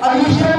A ministra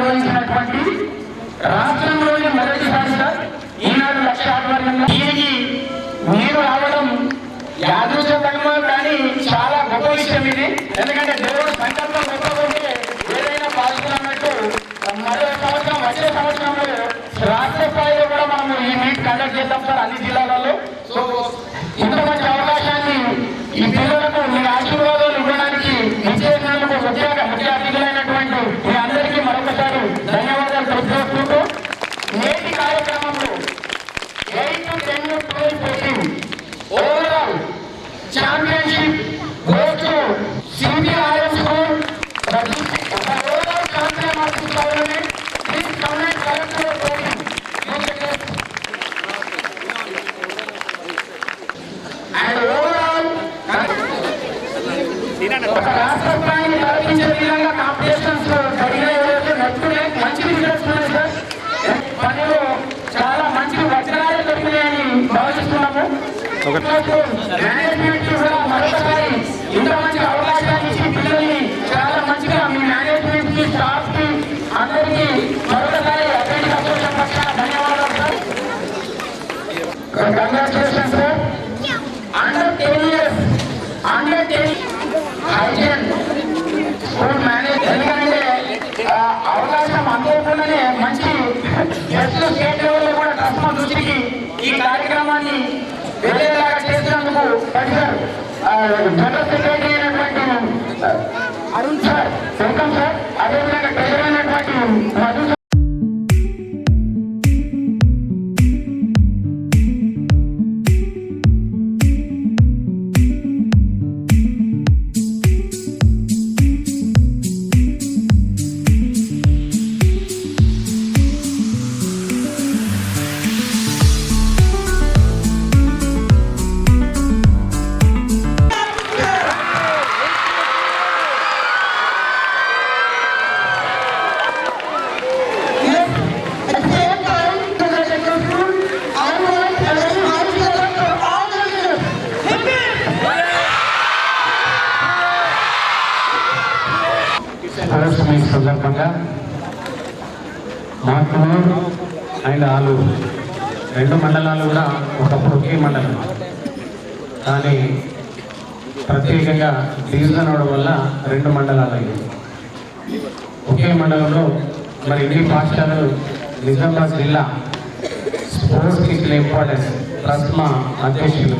నిర్వహించినటువంటి రాష్ట్రంలోని మొదటిసారి సార్ ఈనాడు లక్ష ఆధ్వర్యంలో దీనికి మీరు రావడం యాదృచ్ఛికంగా కానీ చాలా గొప్ప విషయం ఇది. ఎందుకంటే దేవుడు సంకల్పం గొప్పకుంటే ఏదైనా పాల్గొన్నట్టు మరో సంవత్సరం వచ్చే సంవత్సరంలో రాష్ట్ర స్థాయిలో కూడా మనము ఈ మీట్ కండక్ట్ చేద్దాం సార్ అన్ని జిల్లాలలో. సో ఇంత మంచి అవకాశాన్ని ఈ పిల్లలకు మీ ఆశీర్వాదాలు ఇవ్వడానికి అండ్ ఓవరాల్ ఒక రాష్ట్ర స్థాయిని తలపించే విధంగా కాంపిటీషన్స్ జరిగే నచ్చుకునే మంచి రిజల్ట్స్ ఉన్నాయి సార్ పనిలో చాలా మంచి దొరికినాయని భావిస్తున్నాము మేనేజ్మెంట్ కూడా మరొకసారి ఇంత మంచి అవకాశాన్ని ఇచ్చి పిల్లల్ని చాలా మంచిగా మీ మేనేజ్మెంట్కి స్టాఫ్కి అందరికీ మరొకసారి పక్షాన ధన్యవాదాలు sir congratulation sir under ten years under ten హైజన్ school manage ఎందుకంటే ఆ, అవకాశం అనుకోకుండానే మంచి గెస్ట్లు స్టేట్ లెవెల్లో కూడా ట్రస్ట్ దృష్టికి ఈ కార్యక్రమాన్ని వెళ్ళేలాగా చేసినందుకు జనరల్ సెక్రటరీ అయినటువంటి అరుణ్ సార్ వెల్కమ్ సార్ అదేవిధంగా ట్రెజర్ అయినటువంటి మధు రెండు మండలాలు కూడా ఒకప్పుడు ఒకే మండలం. కానీ ప్రత్యేకంగా డివిజన్ అవడం వల్ల రెండు మండలాలు అయ్యాయి. ఒకే మండలంలో మరి ఇన్ని పాఠశాలలు నిజామాబాద్ జిల్లా స్పోర్ట్స్కి ఇచ్చిన ఇంపార్టెన్స్ ట్రస్మా అధ్యక్షులు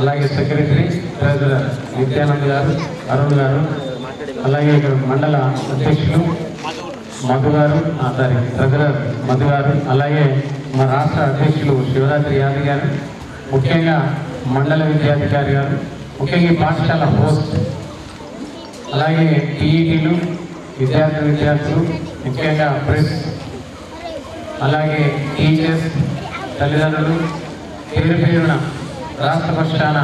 అలాగే సెక్రటరీ ట్రెజరర్ నిత్యానంద్ గారు అరుణ్ గారు అలాగే ఇక్కడ మండల అధ్యక్షులు మధు గారు సారీ ట్రెజరర్ మధు గారు అలాగే మా రాష్ట్ర అధ్యక్షులు శివరాత్రి యాదవ్ గారు ముఖ్యంగా మండల విద్యాధికారి గారు ముఖ్యంగా పాఠశాల హోస్ట్ అలాగే టీఈటీలు విద్యార్థి విద్యార్థులు ముఖ్యంగా ప్రెస్ అలాగే టీచర్స్ తల్లిదండ్రులు పేరు పేరున రాష్ట్ర పక్షాన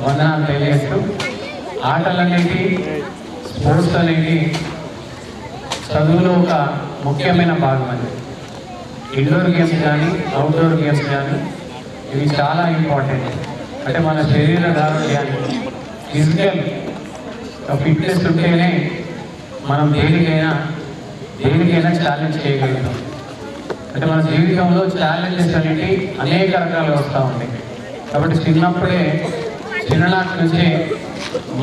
వందనాలు తెలియజేస్తూ ఆటలనేవి స్పోర్ట్స్ అనేది చదువులో ఒక ముఖ్యమైన భాగం అనేది ఇండోర్ గేమ్స్ కానీ అవుట్డోర్ గేమ్స్ కానీ ఇవి చాలా ఇంపార్టెంట్. అంటే మన శరీర ఆరోగ్యాన్ని ఫిజికల్ ఫిట్నెస్ ఉంటేనే మనం దేనికైనా దేనికైనా ఛాలెంజ్ చేయగలుగుతాం. అంటే మన జీవితంలో ఛాలెంజెస్ అనేవి అనేక రకాలు వస్తూ ఉంటాయి. కాబట్టి చిన్నప్పుడే చిన్ననాటి నుంచే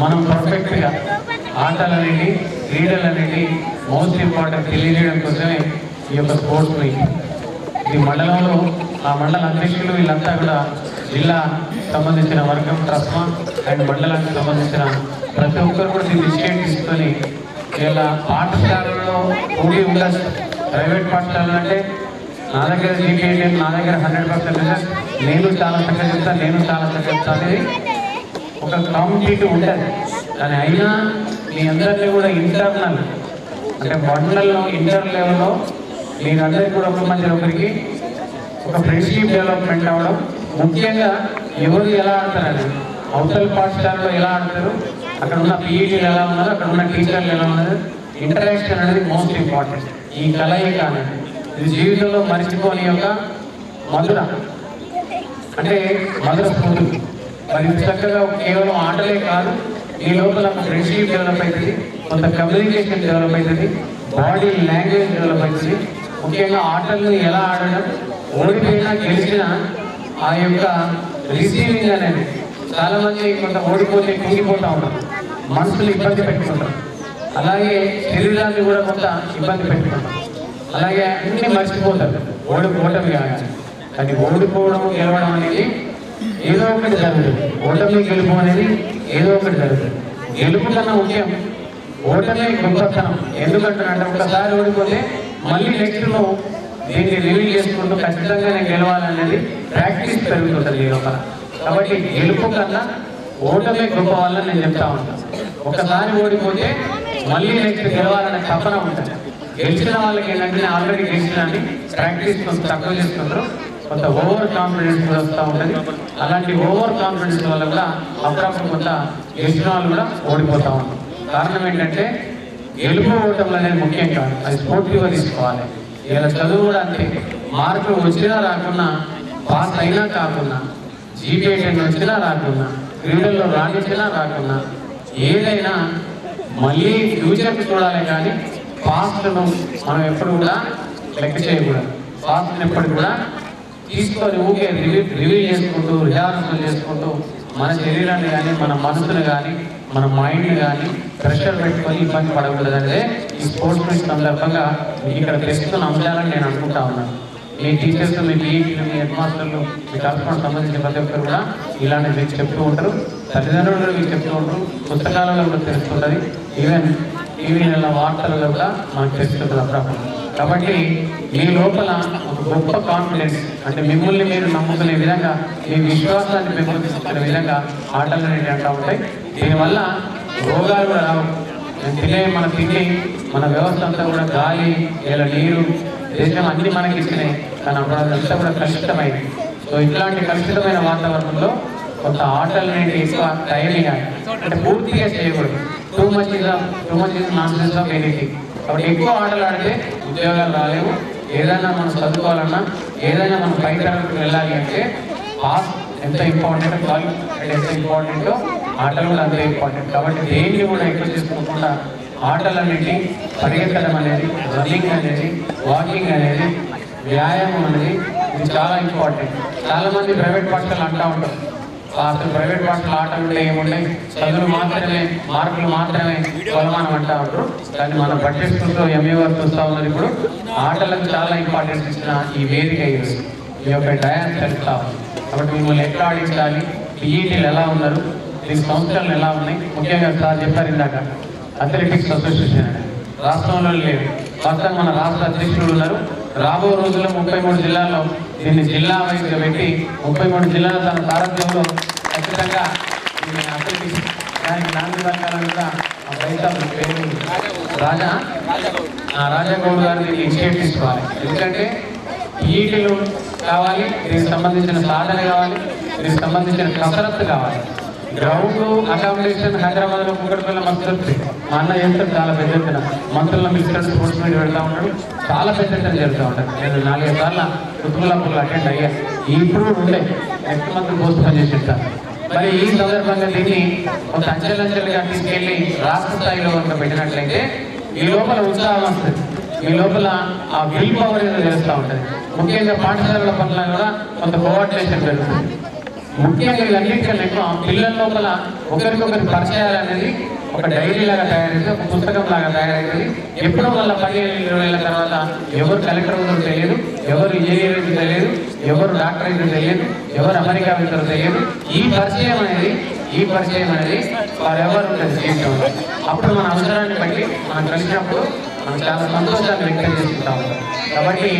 మనం పర్ఫెక్ట్గా ఆటలు అనేవి క్రీడలు అనేవి మోస్ట్ ఇంపార్టెంట్ తెలియజేయడం కోసమే ఈ యొక్క స్పోర్ట్స్ మీట్ ఈ మండలంలో ఆ మండల అధ్యక్షులు వీళ్ళంతా కూడా జిల్లా సంబంధించిన వర్గం ట్రస్మా అండ్ మండలానికి సంబంధించిన ప్రతి ఒక్కరు కూడా దీన్ని ఇనిషియేట్ తీసుకొని ఇలా పాఠశాలలో ఉండి ఉండదు ప్రైవేట్ పాఠశాలలు అంటే నా దగ్గర జీపీఏ నా దగ్గర హండ్రెడ్ పర్సెంట్ నేను చాలా చక్కగా చెప్తాను నేను చాలా చక్కగా చెప్తాను అనేది ఒక కాంపిటేటివ్ ఉంటుంది. కానీ అయినా మీ అందరినీ కూడా ఇంటర్నల్ అంటే మండలంలో ఇంటర్ లెవెల్లో మీరందరికీ కూడా ఒక మంది ఒకరికి ఒక ఫ్రెండ్షిప్ డెవలప్మెంట్ అవ్వడం ముఖ్యంగా ఎవరు ఎలా ఆడతారు అవతల పాఠశాలలో ఎలా ఆడతారు అక్కడ ఉన్న పీఈటీలు ఎలా ఉన్నారు? అక్కడ ఉన్న టీచర్లు ఎలా ఉన్నారు? ఇంటరాక్షన్ అనేది మోస్ట్ ఇంపార్టెంట్ ఈ కలయిక అనేది. ఇది జీవితంలో మర్చిపోని యొక్క మధుర. అంటే మధుర స్మృతులు. మరి చక్కగా కేవలం ఆటలే కాదు ఈ లోపల ఫ్రెండ్షిప్ డెవలప్ అవుతుంది కొంత కమ్యూనికేషన్ డెవలప్ అవుతుంది బాడీ లాంగ్వేజ్ డెవలప్ అవుతుంది. ముఖ్యంగా ఆటలను ఎలా ఆడడం ఓడిపోయినా గెలిచినా ఆ యొక్క రిసీవింగ్ అనేది చాలా మంది కొంత ఓడిపోతే కుంగిపోతూ ఉంటారు మనసులు ఇబ్బంది పెట్టుకుంటారు. అలాగే శరీరాన్ని కూడా కొంత ఇబ్బంది పెట్టుకుంటారు. అలాగే అన్ని మర్చిపోతారు ఓడిపోవటం కానీ కానీ ఓడిపోవడం గెలవడం అనేది ఏదో ఒకటి జరుగుతుంది. ఓటమి గెలుపు అనేది ఏదో ఒకటి జరుగుతుంది. గెలుపు కన్నా ముఖ్యం ఓటమే గొప్పతనం. ఎందుకంటే అంటే ఒకసారి ఓడిపోతే మళ్ళీ నెక్స్ట్ నువ్వు దీన్ని రివ్యూ చేసుకుంటూ ఖచ్చితంగా నేను గెలవాలనేది ప్రాక్టీస్ పెరుగుతుంది ఈ లోపల. కాబట్టి గెలుపు కన్నా ఓటమే గొప్ప వాళ్ళని నేను చెప్తా ఉంటాను ఒకసారి ఓడిపోతే మళ్ళీ నెక్స్ట్ గెలవాలనే తపన ఉంటుంది. గెలిచిన వాళ్ళకి ఏంటంటే ఆల్రెడీ గెలిచినని ప్రాక్టీస్ కొంత తక్కువ చేసుకుంటారు. కొంత ఓవర్ కాన్ఫిడెన్స్ కూడా వస్తూ ఉంటుంది. అలాంటి ఓవర్ కాన్ఫిడెన్స్ వల్ల కూడా అప్పుడప్పుడు కొంత గెలిచిన వాళ్ళు కూడా ఓడిపోతూ ఉంటారు. కారణం ఏంటంటే గెలుపు ఓటములు అనేది ముఖ్యం కాదు. అది స్పోర్టివ్గా తీసుకోవాలి. ఇలా చదువు కూడా మార్కులు వచ్చినా రాకున్నా పాస్ అయినా కాకుండా జీపీఏ వచ్చినా రాకున్నా క్రీడల్లో రాణించినా రాకున్నా ఏదైనా మళ్ళీ ఫ్యూచర్కి చూడాలి కానీ పాస్ట్ను మనం ఎప్పుడు కూడా లెక్క చేయకూడదు. పాస్ట్ని ఎప్పుడు కూడా తీసుకొని ఊకే రివ్యూ రివ్యూ చేసుకుంటూ రిహార్సల్ చేసుకుంటూ మన శరీరాన్ని కానీ మన మనసును కానీ మన మైండ్ కానీ ప్రెషర్ పెట్టుకొని ఇబ్బంది పడకూడదంటే ఈ స్పోర్ట్స్ మీట్ సందర్భంగా మీకు ఇక్కడ తెస్తున్న అంశాలని నేను అనుకుంటా ఉన్నాను. మీ టీచర్స్ మీ పీఈటీలు మీ హెడ్ మాస్టర్లు మీ కరస్పాండ్ సంబంధించిన ప్రతి ఒక్కరు కూడా ఇలాంటివి మీకు చెప్తూ ఉంటారు. తల్లిదండ్రులు కూడా మీకు చెప్తూ ఉంటారు. పుస్తకాలలో కూడా తెలుస్తుంటుంది. ఈవెన్ టీవీల వార్తలలో కూడా మనకు తెలుస్తుంటుంది అప్పుడప్పుడు కాబట్టి మీ లోపల ఒక గొప్ప కాన్ఫిడెన్స్ అంటే మిమ్మల్ని మీరు నమ్ముకునే విధంగా మీ విశ్వాసాన్ని పెంపొందించుకునే విధంగా ఆటలు అనేవి అంటూ ఉంటాయి. దీనివల్ల రోగాలు కూడా రావు. తినే మన తిండి మన వ్యవస్థ అంతా కూడా గాలి ఇలా నీరు దేశం అన్ని మనకి ఇచ్చినాయి కానీ అప్పుడు అదంతా కూడా కలుషితమైంది. సో ఇట్లాంటి కలుషితమైన వాతావరణంలో కొంత ఆటలు అనేది ఎక్కువ టైం ఇవ్వాలి అంటే పూర్తిగా చేయకూడదు. Too much is too much is nonsense of anything కాబట్టి ఎక్కువ ఆటలు ఆడితే ఉద్యోగాలు రాలేవు. ఏదైనా మనం చదువుకోవాలన్నా ఏదైనా మనం పై తరగతికి వెళ్ళాలి అంటే పాస్ ఎంత ఇంపార్టెంట్ క్వాలిఫైడ్ ఎంత ఇంపార్టెంటో ఆటలు కూడా అంతే ఇంపార్టెంట్ కాబట్టి దేన్ని కూడా ఎక్కువ చేసుకోకుండా ఆటలన్నిటి పరిగెత్తడం అనేది రన్నింగ్ అనేది వాకింగ్ అనేది వ్యాయామం అనేది ఇది చాలా ఇంపార్టెంట్ చాలామంది ప్రైవేట్ పాఠశాలలు అంటూ ఉంటారు. అసలు ప్రైవేట్ పాఠశాల ఆటలు ఏముండే చదువులు మాత్రమే మార్కులు మాత్రమే కొలమానం అంటా ఉంటారు. కానీ మనం పట్టిస్తుంటూ ఎంఏ వారు చూస్తూ ఉన్నారు ఇప్పుడు. ఆటలకు చాలా ఇంపార్టెన్స్ ఇచ్చిన ఈ వేదిక ఈరోజు ఈ యొక్క డయాన్స్ తెలుస్తా కాబట్టి మిమ్మల్ని ఎట్లా ఆడించాలి? పీఈటీలు ఎలా ఉన్నారు? దీని సంస్థలు ఎలా ఉన్నాయి? ముఖ్యంగా సార్ చెప్పారు ఇందాక అథ్లెటిక్స్ అసోసియేషన్ రాష్ట్రంలో లేదు. ప్రస్తుతం మన రాష్ట్ర అధ్యక్షులు ఉన్నారు. రాబో రోజుల్లో ముప్పై మూడు జిల్లాల్లో దీన్ని జిల్లా వైద్య పెట్టి ముప్పై మూడు జిల్లాల తన సారథ్యంలో ఖచ్చితంగా దీన్ని అథ్లెటిక్స్ దానికి నాలుగు రకాల కూడా ఆ రాజా ఆ రాజాగౌడ్ గారు దీన్ని ఇనిషియేట్ తీసుకోవాలి. ఎందుకంటే ఈటీలు కావాలి దీనికి సంబంధించిన సాధన కావాలి దీనికి సంబంధించిన కసరత్తు కావాలి. గ్రౌండ్ అకామిడేషన్ హైదరాబాద్లో కుక్కడపల్లి మస్తు మా అన్న ఎంతో చాలా పెద్ద ఎత్తున మంత్రుల మినిస్టర్ స్పోర్ట్స్ మీట్ పెడతా ఉన్నాడు. చాలా పెద్ద ఎత్తున జరుగుతూ ఉంటాడు నేను నాలుగైదు సార్లు కుటుంబాలకు అటెండ్ అయ్యా. ఇప్పుడు ఉండే నెక్స్ట్ మంత్ పోస్ట్ పని చేసి మరి ఈ సందర్భంగా దీన్ని ఒక అంచెలంచెలుగా తీసుకెళ్ళి రాష్ట్ర స్థాయిలో కనుక పెట్టినట్లయితే ఈ లోపల ఉత్సాహం వస్తుంది. ఈ లోపల ఆ విల్ పవర్ ఏదో చేస్తూ ఉంటుంది. ముఖ్యంగా పాఠశాలల పట్ల కూడా కొంత కోఆర్డినేషన్ పెరుగుతుంది. ముఖ్యంగా ఇవన్నిటికన్నా ఎక్కువ పిల్లల లోపల ఒకరికొకరి పరిచయాలు అనేది ఒక డైరీ లాగా తయారైంది ఒక పుస్తకం లాగా తయారైంది. ఎప్పుడో వాళ్ళ పదిహేను ఇరవై ఏళ్ళ తర్వాత ఎవరు కలెక్టర్ అవుతారో తెలియదు ఎవరు ఇంజనీర్ అయితే తెలియదు ఎవరు డాక్టర్ అయితే తెలియదు ఎవరు అమెరికా వెళ్తారో తెలియదు. ఈ పరిచయం అనేది ఈ పరిచయం అనేది వారెవరు ఉంటుంది జీవితం అప్పుడు మన అవసరాన్ని బట్టి మనం కలిసినప్పుడు మనం చాలా సంతోషాన్ని వ్యక్తం చేసుకుంటాము కాబట్టి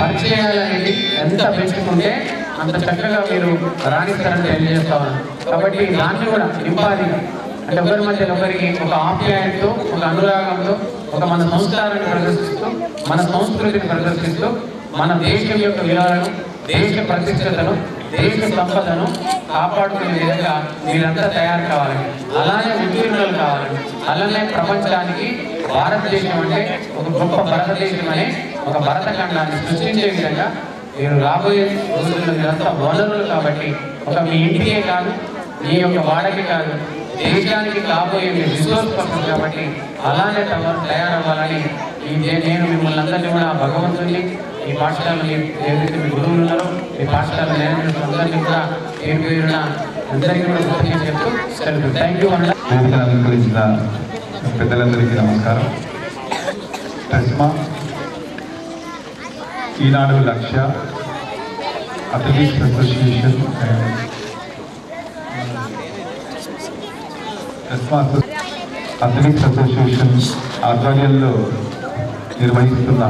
పరిచయాలు అనేది ఎంత పెంచుకుంటే అంత చక్కగా మీరు రాణిస్తారని తెలియజేస్తా కాబట్టి దాన్ని కూడా నింపాలి. అంటే ఒకరి మధ్య ఒకరికి ఒక ఆప్యాయంతో ఒక అనురాగంతో ఒక మన సంస్కారాన్ని ప్రదర్శిస్తూ మన సంస్కృతిని ప్రదర్శిస్తూ మన దేశం యొక్క విలువలను దేశ ప్రతిష్టతను దేశ సంపదను కాపాడుకునే విధంగా మీరంతా తయారు కావాలని అలానే ఉత్తీర్ణులు కావాలని అలానే ప్రపంచానికి భారతదేశం అంటే ఒక గొప్ప భారతదేశం అనే ఒక భరతఖండాన్ని సృష్టించే విధంగా మీరు రాబోయే రోజుల్లో మీరంతా వనరులు కాబట్టి ఒక మీ ఇంటికే కాదు మీ యొక్క వాడకి కాదు దేశానికి కాబోయే మీ రిసోర్స్ పర్సన్ కాబట్టి అలానే తమ తయారవ్వాలని ఈ నేను మిమ్మల్ని అందరినీ కూడా భగవంతుని ఈ పాఠశాలలో మీ ఏదైతే మీ గురువులు ఉన్నారో మీ పాఠశాల నేర్పిన అందరినీ కూడా పేరు పేరున అందరికీ కూడా కృతజ్ఞతలు చెప్తూ సెలవు. థ్యాంక్ యూ అన్న పెద్దలందరికీ నమస్కారం. ఈనాడు Lakshya athletics association and athletics association ఆధ్వర్యంలో నిర్వహిస్తున్న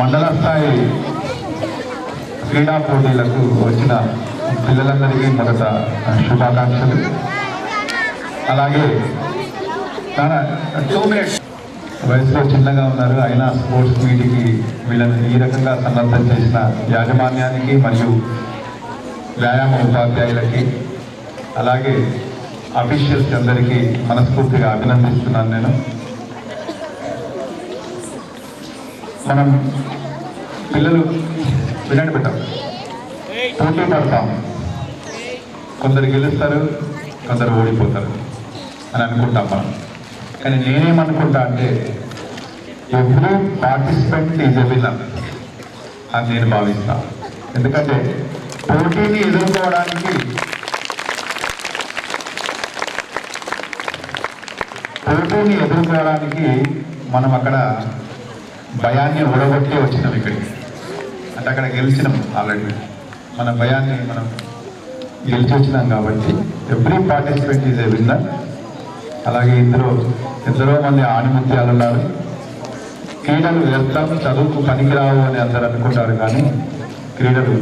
మండల స్థాయి క్రీడా పోటీలకు వచ్చిన పిల్లలందరికీ మొదట శుభాకాంక్షలు. అలాగే టూ మినిట్స్ వయసులో చిన్నగా ఉన్నారు. అయినా స్పోర్ట్స్ మీటింగ్కి వీళ్ళని ఈ రకంగా సన్నద్ధం చేసిన యాజమాన్యానికి మరియు వ్యాయామ ఉపాధ్యాయులకి అలాగే అఫీషియల్స్ అందరికీ మనస్ఫూర్తిగా అభినందిస్తున్నాను నేను. మనం పిల్లలు వినండి పెట్టాం పోటీ పడతాం. కొందరు గెలుస్తారు కొందరు ఓడిపోతారు అని అనుకుంటాం మనం. కానీ నేనేమనుకుంటా అంటే ఎవ్రీ పార్టిసిపెంట్ ఈజ్ ఎ అని నేను భావిస్తా. ఎందుకంటే పోటీని ఎదుర్కోవడానికి పోటీని ఎదుర్కోవడానికి మనం అక్కడ భయాన్ని ఓడగొట్టి వచ్చినాం ఇక్కడికి. అంటే అక్కడ గెలిచినాం ఆల్రెడీ మన భయాన్ని మనం గెలిచి వచ్చినాం కాబట్టి every participant is a winner అలాగే ఇందులో ఎందరో మంది ఆణిముత్యాలు ఉన్నారు క్రీడలు వ్యర్థం చదువుకు పనికిరావు అని అందరు అనుకుంటారు కానీ క్రీడలు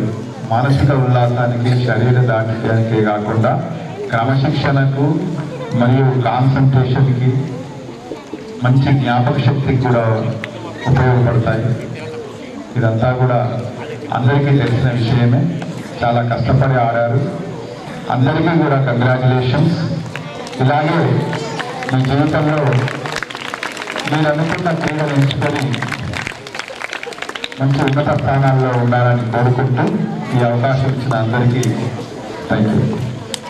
మానసిక ఉల్లాసానికి శరీర దాటిత్యానికే కాకుండా క్రమశిక్షణకు మరియు కాన్సన్ట్రేషన్కి మంచి జ్ఞాపక శక్తికి కూడా ఉపయోగపడతాయి. ఇదంతా కూడా అందరికీ తెలిసిన విషయమే. చాలా కష్టపడి ఆడారు. అందరికీ కూడా కంగ్రాచులేషన్స్ ఇలాగే మీ జీవితంలో మీరు అనుకున్న క్రీడలు ఎంచుకొని మంచి ఉన్నత స్థానాల్లో ఉండాలని కోరుకుంటూ ఈ అవకాశం ఇచ్చిన అందరికీ థ్యాంక్ యూ